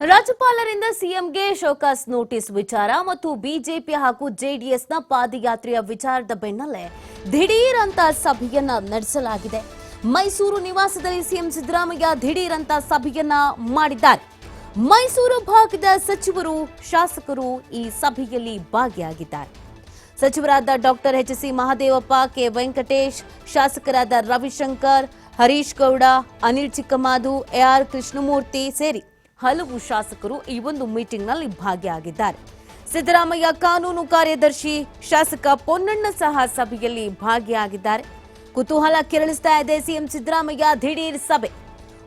ರಾಜ್ಯಪಾಲರಿಂದ ಸಿಎಂಗೆ show cause notice ವಿಚಾರ ಮತ್ತು ಬಿಜೆಪಿ ಹಾಗೂ ಜೆಡಿಎಸ್ನ ಪಾದಯಾತ್ರೆಯ ವಿಚಾರದ ಬೆನ್ನಲ್ಲೇ ದಿಢೀರ್ ಸಭೆಯನ್ನ ನಡೆಸಲಾಗಿದೆ. ಮೈಸೂರು ನಿವಾಸದಲ್ಲಿ ಸಿಎಂ ಸಿದ್ದರಾಮಯ್ಯ ದಿಢೀರ್ ಸಭೆಯನ್ನ ಮಾಡಿದ್ದಾರೆ. ಮೈಸೂರು ಭಾಗದ ಸಚಿವರು, ಶಾಸಕರು ಈ ಸಭೆಯಲ್ಲಿ ಭಾಗಿಯಾಗಿದ್ದಾರೆ. ಸಚಿವರಾದ doctor H C Mahadevappa, K Venkatesh, ಶಾಸಕರಾದ ರವಿಶಂಕರ್, ಹರೀಶ್ ಗೌಡ, ಅನಿಲ್ ಚಿಕ್ಕಮಾದು ಎಆರ್ ಕೃಷ್ಣಮೂರ್ತಿ ಸೇರಿ ಹಲವು ಶಾಸಕರು ಈ ಒಂದು ಮೀಟಿಂಗ್ನಲ್ಲಿ ಭಾಗಿಯಾಗಿದ್ದಾರೆ. ಸಿದ್ದರಾಮಯ್ಯ ಕಾನೂನು ಕಾರ್ಯದರ್ಶಿ ಶಾಸಕ ಪೊನ್ನಣ್ಣ ಸಹ ಸಭೆಯಲ್ಲಿ ಭಾಗಿಯಾಗಿದ್ದಾರೆ. ಕುತೂಹಲ ಕೆರಳಿಸ್ತಾ ಇದೆ ಸಿಎಂ ಸಿದ್ದರಾಮಯ್ಯ ದಿಢೀರ್ ಸಭೆ.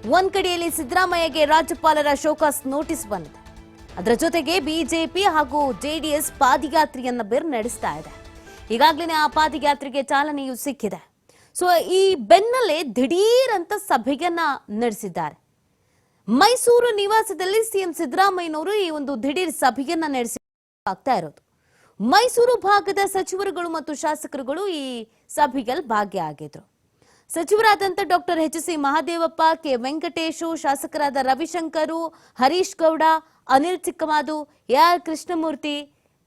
ಒಂದ್ ಕಡೆಯಲ್ಲಿ ಸಿದ್ದರಾಮಯ್ಯಗೆ ರಾಜ್ಯಪಾಲರ ಶೋಕಾಸ್ ನೋಟಿಸ್ ಬಂದಿದೆ. ಅದರ ಜೊತೆಗೆ ಬಿಜೆಪಿ ಹಾಗೂ ಜೆಡಿಎಸ್ ಪಾದಯಾತ್ರೆಯನ್ನ ಬೇರೆ ನಡೆಸ್ತಾ ಇದೆ. ಈಗಾಗಲೇ ಆ ಪಾದಯಾತ್ರೆಗೆ ಚಾಲನೆಯೂ ಸಿಕ್ಕಿದೆ. ಸೊ ಈ ಬೆನ್ನಲ್ಲೇ ದಿಢೀರ್ ಅಂತ ಸಭೆಯನ್ನ ನಡೆಸಿದ್ದಾರೆ. ಮೈಸೂರು ನಿವಾಸದಲ್ಲಿ ಸಿಎಂ ಸಿದ್ದರಾಮಯ್ಯನವರು ಈ ಒಂದು ದಿಢೀರ್ ಸಭೆಯನ್ನ ನಡೆಸಿ ಆಗ್ತಾ ಇರೋದು. ಮೈಸೂರು ಭಾಗದ ಸಚಿವರುಗಳು ಮತ್ತು ಶಾಸಕರುಗಳು ಈ ಸಭೆಯಲ್ಲಿ ಭಾಗಿಯಾಗಿದ್ರು. ಸಚಿವರಾದಂಥ doctor H C Mahadevappa, K Venkatesh, ಶಾಸಕರಾದ ರವಿಶಂಕರು, ಹರೀಶ್ ಗೌಡ, ಅನಿಲ್ ಚಿಕ್ಕಮಾದು ಆರ್ ಕೃಷ್ಣಮೂರ್ತಿ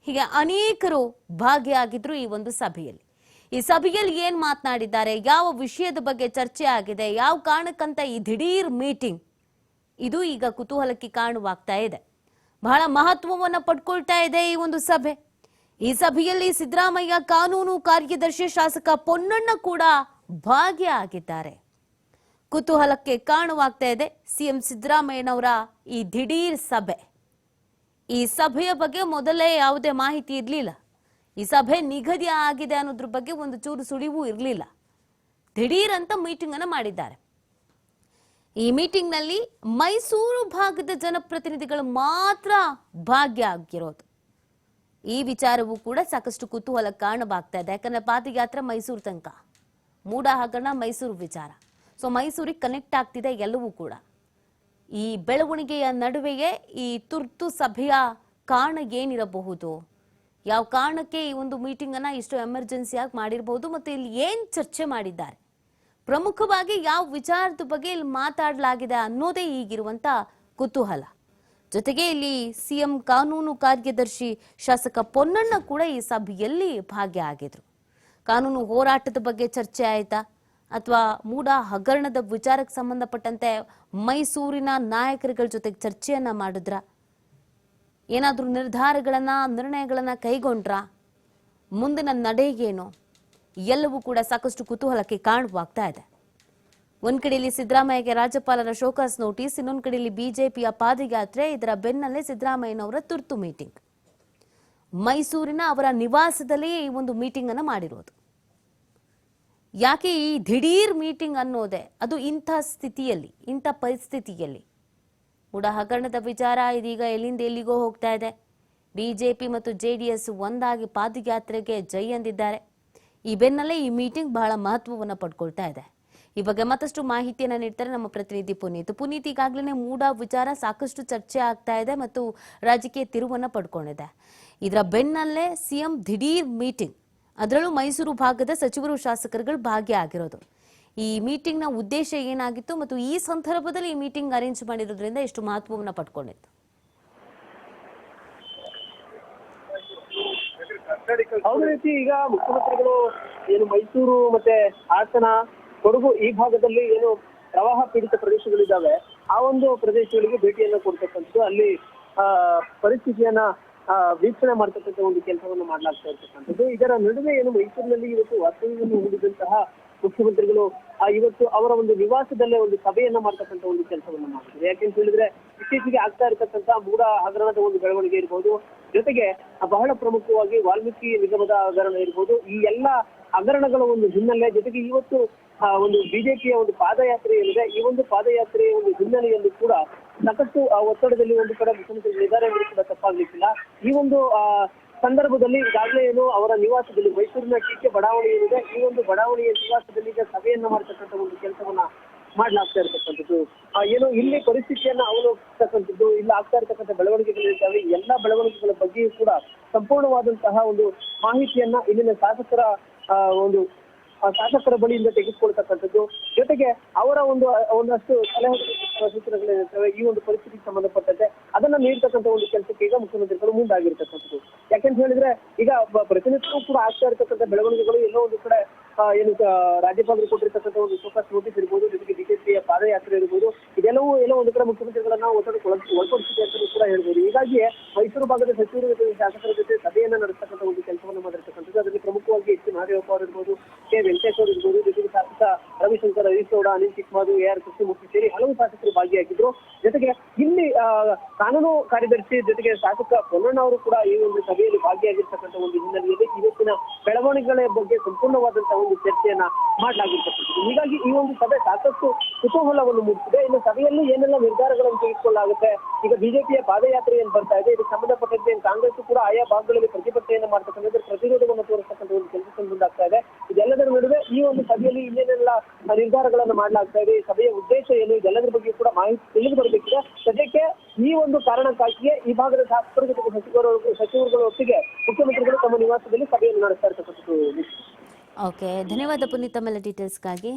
ಹೀಗೆ ಅನೇಕರು ಭಾಗಿಯಾಗಿದ್ರು ಈ ಒಂದು ಸಭೆಯಲ್ಲಿ. ಈ ಸಭೆಯಲ್ಲಿ ಏನ್ ಮಾತನಾಡಿದ್ದಾರೆ, ಯಾವ ವಿಷಯದ ಬಗ್ಗೆ ಚರ್ಚೆ ಆಗಿದೆ, ಯಾವ ಕಾರಣಕ್ಕಂತ ಈ ದಿಢೀರ್ ಮೀಟಿಂಗ್ ಇದು ಈಗ ಕುತೂಹಲಕ್ಕೆ ಕಾರಣವಾಗ್ತಾ ಇದೆ. ಬಹಳ ಮಹತ್ವವನ್ನು ಪಡ್ಕೊಳ್ತಾ ಇದೆ ಈ ಒಂದು ಸಭೆ. ಈ ಸಭೆಯಲ್ಲಿ ಸಿದ್ದರಾಮಯ್ಯ ಕಾನೂನು ಕಾರ್ಯದರ್ಶಿ ಶಾಸಕ ಪೊನ್ನಣ್ಣ ಕೂಡ ಭಾಗಿಯಾಗಿದ್ದಾರೆ ಕುತೂಹಲಕ್ಕೆ ಕಾರಣವಾಗ್ತಾ ಇದೆ ಸಿಎಂ ಸಿದ್ದರಾಮಯ್ಯನವರ ಈ ದಿಢೀರ್ ಸಭೆ. ಈ ಸಭೆಯ ಬಗ್ಗೆ ಮೊದಲೇ ಯಾವುದೇ ಮಾಹಿತಿ ಇರಲಿಲ್ಲ. ಈ ಸಭೆ ನಿಗದಿ ಆಗಿದೆ ಅನ್ನೋದ್ರ ಬಗ್ಗೆ ಒಂದು ಚೂರು ಸುಳಿವು ಇರಲಿಲ್ಲ. ದಿಢೀರ್ ಅಂತ ಮೀಟಿಂಗ್ ಅನ್ನು ಮಾಡಿದ್ದಾರೆ. ಈ ಮೀಟಿಂಗ್ನಲ್ಲಿ ಮೈಸೂರು ಭಾಗದ ಜನಪ್ರತಿನಿಧಿಗಳು ಮಾತ್ರ ಭಾಗಿಯಾಗಿರೋದು. ಈ ವಿಚಾರವೂ ಕೂಡ ಸಾಕಷ್ಟು ಕುತೂಹಲ ಕಾರಣವಾಗ್ತಾ ಇದೆ. ಯಾಕಂದ್ರೆ ಪಾದಯಾತ್ರೆ ಮೈಸೂರು ತನಕ. ಮೂಡ ಹಗರಣ ಮೈಸೂರು ವಿಚಾರ. ಸೊ ಮೈಸೂರಿಗೆ ಕನೆಕ್ಟ್ ಆಗ್ತಿದೆ ಎಲ್ಲವೂ ಕೂಡ. ಈ ಬೆಳವಣಿಗೆಯ ನಡುವೆಯೇ ಈ ತುರ್ತು ಸಭೆಯ ಕಾರಣ ಏನಿರಬಹುದು? ಯಾವ ಕಾರಣಕ್ಕೆ ಈ ಒಂದು ಮೀಟಿಂಗ್ ಅನ್ನ ಇಷ್ಟು ಎಮರ್ಜೆನ್ಸಿಯಾಗಿ ಮಾಡಿರಬಹುದು ಮತ್ತು ಇಲ್ಲಿ ಏನ್ ಚರ್ಚೆ ಮಾಡಿದ್ದಾರೆ? ಪ್ರಮುಖವಾಗಿ ಯಾವ ವಿಚಾರದ ಬಗ್ಗೆ ಇಲ್ಲಿ ಮಾತಾಡಲಾಗಿದೆ ಅನ್ನೋದೇ ಈಗಿರುವಂತ ಕುತೂಹಲ. ಜೊತೆಗೆ ಇಲ್ಲಿ ಸಿಎಂ ಕಾನೂನು ಕಾರ್ಯದರ್ಶಿ ಶಾಸಕ ಪೊನ್ನಣ್ಣ ಕೂಡ ಈ ಸಭೆಯಲ್ಲಿ ಭಾಗಿಯಾಗಿದ್ರು ಕಾನೂನು ಹೋರಾಟದ ಬಗ್ಗೆ ಚರ್ಚೆ ಆಯ್ತಾ? ಅಥವಾ ಮೂಡ ಹಗರಣದ ವಿಚಾರಕ್ಕೆ ಸಂಬಂಧಪಟ್ಟಂತೆ ಮೈಸೂರಿನ ನಾಯಕರುಗಳ ಜೊತೆಗೆ ಚರ್ಚೆಯನ್ನ ಮಾಡಿದ್ರ? ಏನಾದರೂ ನಿರ್ಧಾರಗಳನ್ನ, ನಿರ್ಣಯಗಳನ್ನ ಕೈಗೊಂಡ್ರ? ಮುಂದಿನ ನಡೆಗೇನು? ಎಲ್ಲವೂ ಕೂಡ ಸಾಕಷ್ಟು ಕುತೂಹಲಕ್ಕೆ ಕಾರಣವಾಗ್ತಾ ಇದೆ. ಒಂದ್ ಕಡೆಯಲ್ಲಿ ಸಿದ್ದರಾಮಯ್ಯಗೆ ರಾಜ್ಯಪಾಲರ ಶೋಕಾಸ್ ನೋಟಿಸ್, ಇನ್ನೊಂದ್ ಕಡೆಯಲ್ಲಿ ಬಿಜೆಪಿಯ ಪಾದಯಾತ್ರೆ, ಇದರ ಬೆನ್ನಲ್ಲೇ ಸಿದ್ದರಾಮಯ್ಯನವರ ತುರ್ತು ಮೀಟಿಂಗ್. ಮೈಸೂರಿನ ಅವರ ನಿವಾಸದಲ್ಲಿ ಈ ಒಂದು ಮೀಟಿಂಗ್ ಅನ್ನು ಮಾಡಿರೋದು. ಯಾಕೆ ಈ ದಿಢೀರ್ ಮೀಟಿಂಗ್ ಅನ್ನೋದೇ? ಅದು ಇಂಥ ಸ್ಥಿತಿಯಲ್ಲಿ, ಇಂಥ ಪರಿಸ್ಥಿತಿಯಲ್ಲಿ. ಕೂಡ ಹಗರಣದ ವಿಚಾರ ಇದೀಗ ಎಲ್ಲಿಂದ ಎಲ್ಲಿಗೋ ಹೋಗ್ತಾ ಇದೆ. ಬಿಜೆಪಿ ಮತ್ತು ಜೆಡಿಎಸ್ ಒಂದಾಗಿ ಪಾದಯಾತ್ರೆಗೆ ಜೈ ಎಂದಿದ್ದಾರೆ ಈ ಬೆನ್ನಲ್ಲೇ ಈ ಮೀಟಿಂಗ್ ಬಹಳ ಮಹತ್ವವನ್ನು ಪಡ್ಕೊಳ್ತಾ ಇದೆ. ಈ ಬಗ್ಗೆ ಮತ್ತಷ್ಟು ಮಾಹಿತಿಯನ್ನು ನೀಡ್ತಾರೆ ನಮ್ಮ ಪ್ರತಿನಿಧಿ ಪುನೀತ್. ಪುನೀತ್ ಈಗಾಗಲೇ ಮೂಡ ವಿಚಾರ ಸಾಕಷ್ಟು ಚರ್ಚೆ ಆಗ್ತಾ ಇದೆ ಮತ್ತು ರಾಜಕೀಯ ತಿರುವನ್ನು ಪಡ್ಕೊಂಡಿದೆ. ಇದರ ಬೆನ್ನಲ್ಲೇ ಸಿಎಂ ದಿಢೀರ್ ಮೀಟಿಂಗ್. ಅದರಲ್ಲೂ ಮೈಸೂರು ಭಾಗದ ಸಚಿವರು ಶಾಸಕರುಗಳು ಭಾಗಿಯಾಗಿರೋದು. ಈ ಮೀಟಿಂಗ್ನ ಉದ್ದೇಶ ಏನಾಗಿತ್ತು ಮತ್ತು ಈ ಸಂದರ್ಭದಲ್ಲಿ ಈ ಮೀಟಿಂಗ್ ಅರೇಂಜ್ ಮಾಡಿರೋದ್ರಿಂದ ಎಷ್ಟು ಮಹತ್ವವನ್ನು ಪಡ್ಕೊಂಡಿತ್ತು? ರೀತಿ ಈಗ ಮುಖ್ಯಮಂತ್ರಿಗಳು ಏನು ಮೈಸೂರು ಮತ್ತೆ ಹಾಸನ, ಕೊಡಗು ಈ ಭಾಗದಲ್ಲಿ ಏನು ಪ್ರವಾಹ ಪೀಡಿತ ಪ್ರದೇಶಗಳಿದ್ದಾವೆ, ಆ ಒಂದು ಪ್ರದೇಶಗಳಿಗೆ ಭೇಟಿಯನ್ನ ಕೊಡ್ತಕ್ಕಂಥದ್ದು ಅಲ್ಲಿ ಪರಿಸ್ಥಿತಿಯನ್ನ ವೀಕ್ಷಣೆ ಮಾಡ್ತಕ್ಕಂಥ ಒಂದು ಕೆಲಸವನ್ನು ಮಾಡಲಾಗ್ತಾ ಇರ್ತಕ್ಕಂಥದ್ದು. ಇದರ ನಡುವೆ ಏನು ಮೈಸೂರಿನಲ್ಲಿ ಇವತ್ತು ವಾಸ್ತವ್ಯವನ್ನು ಹೂಡಿದಂತಹ ಮುಖ್ಯಮಂತ್ರಿಗಳು ಇವತ್ತು ಅವರ ಒಂದು ನಿವಾಸದಲ್ಲೇ ಒಂದು ಸಭೆಯನ್ನ ಮಾಡ್ತಕ್ಕಂಥ ಒಂದು ಕೆಲಸವನ್ನ ಮಾಡ್ತಾರೆ ಯಾಕೆಂತ ಹೇಳಿದ್ರೆ ಇತ್ತೀಚೆಗೆ ಆಗ್ತಾ ಇರತಕ್ಕಂತ ಮೂಡ ಹಗರಣದ ಒಂದು ಬೆಳವಣಿಗೆ ಇರ್ಬೋದು ಜೊತೆಗೆ ಬಹಳ ಪ್ರಮುಖವಾಗಿ ವಾಲ್ಮೀಕಿ ನಿಗಮದ ಹಗರಣ ಇರ್ಬೋದು ಈ ಎಲ್ಲ ಹಗರಣಗಳ ಒಂದು ಹಿನ್ನೆಲೆ ಜೊತೆಗೆ ಇವತ್ತು ಒಂದು ಬಿಜೆಪಿಯ ಒಂದು ಪಾದಯಾತ್ರೆ ಏನಿದೆ ಈ ಒಂದು ಪಾದಯಾತ್ರೆಯ ಒಂದು ಹಿನ್ನೆಲೆಯಲ್ಲಿ ಕೂಡ ಸಾಕಷ್ಟು ಆ, ಒತ್ತಡದಲ್ಲಿ ಒಂದು ಕಡೆ ನಿರ್ಧಾರ ಕೂಡ ತಪ್ಪಾಗ್ಲಿಕ್ಕಿಲ್ಲ. ಈ ಒಂದು ಸಂದರ್ಭದಲ್ಲಿ ಈಗಾಗಲೇ ಏನು ಅವರ ನಿವಾಸದಲ್ಲಿ ಮೈಸೂರಿನ ಟೀಕೆ ಬಡಾವಣೆ ಏನಿದೆ ಈ ಒಂದು ಬಡಾವಣೆಯ ನಿವಾಸದಲ್ಲಿ ಈಗ ಸಭೆಯನ್ನ ಮಾಡತಕ್ಕಂಥ ಒಂದು ಕೆಲಸವನ್ನ ಮಾಡ್ಲಾಗ್ತಾ ಇರ್ತಕ್ಕಂಥದ್ದು. ಏನು ಇಲ್ಲಿ ಪರಿಸ್ಥಿತಿಯನ್ನ ಅವಲೋಕಿಸ್ತಕ್ಕಂಥದ್ದು, ಇಲ್ಲಿ ಆಗ್ತಾ ಇರ್ತಕ್ಕಂಥ ಬೆಳವಣಿಗೆಗಳಿದ್ದಾವೆ ಇರ್ತವೆ ಎಲ್ಲಾ ಬೆಳವಣಿಗೆಗಳ ಬಗ್ಗೆಯೂ ಕೂಡ ಸಂಪೂರ್ಣವಾದಂತಹ ಒಂದು ಮಾಹಿತಿಯನ್ನ ಇಲ್ಲಿನ ಶಾಸಕರ ಒಂದು ಶಾಸಕರ ಬಳಿಯಿಂದ ತೆಗೆದುಕೊಳ್ತಕ್ಕಂಥದ್ದು. ಜೊತೆಗೆ ಅವರ ಒಂದು, ಒಂದಷ್ಟು ಸಲಹೆ ಸೂಚನೆಗಳಿರ್ತವೆ ಈ ಒಂದು ಪರಿಸ್ಥಿತಿಗೆ ಸಂಬಂಧಪಟ್ಟಂತೆ ಅದನ್ನ ನೀಡ್ತಕ್ಕಂಥ ಒಂದು ಕೆಲಸಕ್ಕೆ ಈಗ ಮುಖ್ಯಮಂತ್ರಿಗಳು ಮುಂದಾಗಿರ್ತಕ್ಕಂಥದ್ದು. ಯಾಕೆಂತ ಹೇಳಿದ್ರೆ, ಈಗ ಪ್ರತಿನಿತ್ಯವೂ ಕೂಡ ಆಗ್ತಾ ಇರತಕ್ಕಂಥ ಬೆಳವಣಿಗೆಗಳು ಎಲ್ಲೋ ಒಂದು ಕಡೆ ಏನು ರಾಜ್ಯಪಾಲರು ಕೊಟ್ಟಿರ್ತಕ್ಕಂಥ ಒಂದು ಫೋಕಸ್ ನೋಟಿಸ್ ಇರ್ಬೋದು, ಜೊತೆಗೆ ಬಿಜೆಪಿಯ ಪಾದಯಾತ್ರೆ ಇರ್ಬೋದು, ಇದೆಲ್ಲವೂ ಎಲ್ಲೋ ಒಂದು ಕಡೆ ಮುಖ್ಯಮಂತ್ರಿಗಳನ್ನ ಒತ್ತಡಕ್ಕೆ ಒಳ- ಒಳಪಡಿಸಿದೆ ಅಂತ ಕೂಡ ಹೇಳ್ಬೋದು. ಹೀಗಾಗಿ ಮೈಸೂರು ಭಾಗದ ಸಚಿವರು ಜೊತೆ, ಶಾಸಕರ ಜೊತೆ ಸಭೆಯನ್ನ ನಡೆಸ್ತಕ್ಕಂಥ ಒಂದು ಕೆಲಸವನ್ನು ಮಾಡಿರ್ತಕ್ಕಂಥದ್ದು. ಅದರಲ್ಲಿ ಪ್ರಮುಖವಾಗಿ ಎಚ್ ಮಹದೇವಪ್ಪ ಅವರು ಇರ್ಬೋದು, ಕೆ. ವೆಂಕಟೇಶ್ ಅವರು ಇರ್ಬೋದು ಹರೀಶಗೌಡ ಅನಿಲ್ ಚಿಕ್ಮಾದು ಆರ್ ಕೃಷ್ಣಮೂರ್ತಿ ಸೇರಿ ಹಲವು ಶಾಸಕರು ಭಾಗಿಯಾಗಿದ್ರು. ಜೊತೆಗೆ ಇಲ್ಲಿ ಕಾನೂನು ಕಾರ್ಯದರ್ಶಿ ಜೊತೆಗೆ ಶಾಸಕ ಪೊನ್ನಣ್ಣ ಅವರು ಕೂಡ ಈ ಒಂದು ಸಭೆಯಲ್ಲಿ ಭಾಗಿಯಾಗಿರ್ತಕ್ಕಂಥ ಒಂದು ಹಿನ್ನೆಲೆಯಲ್ಲಿ ಇವತ್ತಿನ ಬೆಳವಣಿಗೆಗಳ ಬಗ್ಗೆ ಸಂಪೂರ್ಣವಾದಂತಹ ಒಂದು ಚರ್ಚೆಯನ್ನ ಮಾಡಲಾಗಿರ್ತಕ್ಕಂಥದ್ದು. ಹೀಗಾಗಿ ಈ ಒಂದು ಸಭೆ ಸಾಕಷ್ಟು ಕುತೂಹಲವನ್ನು ಮೂಡಿಸಿದೆ. ಇನ್ನು ಸಭೆಯಲ್ಲಿ ಏನೆಲ್ಲ ನಿರ್ಧಾರಗಳನ್ನು ತೆಗೆದುಕೊಳ್ಳಲಾಗುತ್ತೆ? ಈಗ ಬಿಜೆಪಿಯ ಪಾದಯಾತ್ರೆ ಏನ್ ಬರ್ತಾ ಇದೆ? ಇದಕ್ಕೆ ಸಂಬಂಧಪಟ್ಟಂತೆ ಕಾಂಗ್ರೆಸ್ ಕೂಡ ಆಯಾ ಭಾಗಗಳಲ್ಲಿ ಪ್ರತಿಭಟನೆಯನ್ನು ಮಾಡ್ತಕ್ಕಂಥದ್ದು, ಪ್ರತಿರೋಧವನ್ನು ತೋರಿಸ್ತಕ್ಕಂಥ ಒಂದು ಕೆಲಸಕ್ಕೆ ಮುಂದಾಗ್ತಾ ಇದೆ. ಇದೆಲ್ಲದರ ನಡುವೆ ಈ ಒಂದು ಸಭೆಯಲ್ಲಿ ಇನ್ನೇನೆಲ್ಲ ನಿರ್ಧಾರಗಳನ್ನು ಮಾಡಲಾಗ್ತಾ ಇದೆ? ಸಭೆಯ ಉದ್ದೇಶ ಏನು? ಇದೆಲ್ಲದರ ಬಗ್ಗೆ ಕೂಡ ಮಾಹಿತಿ ತಿಳಿದು ಬರಬೇಕಿದೆ. ಸದ್ಯಕ್ಕೆ ಈ ಒಂದು ಕಾರಣಕ್ಕಾಗಿಯೇ ಈ ಭಾಗದ ಶಾಸಕರು ಜೊತೆಗೆ ಸಚಿವರು ಸಚಿವರುಗಳ ಒಟ್ಟಿಗೆ ಮುಖ್ಯಮಂತ್ರಿಗಳು ತಮ್ಮ ನಿವಾಸದಲ್ಲಿ ಸಭೆಯನ್ನು ನಡೆಸ್ತಾ ಇರ್ತಕ್ಕಂಥದ್ದು. ಓಕೆ ಧನ್ಯವಾದ ಪುನೀತ್ ತಮ್ಮೆಲ್ಲ ಡೀಟೇಲ್ಸ್ಗಾಗಿ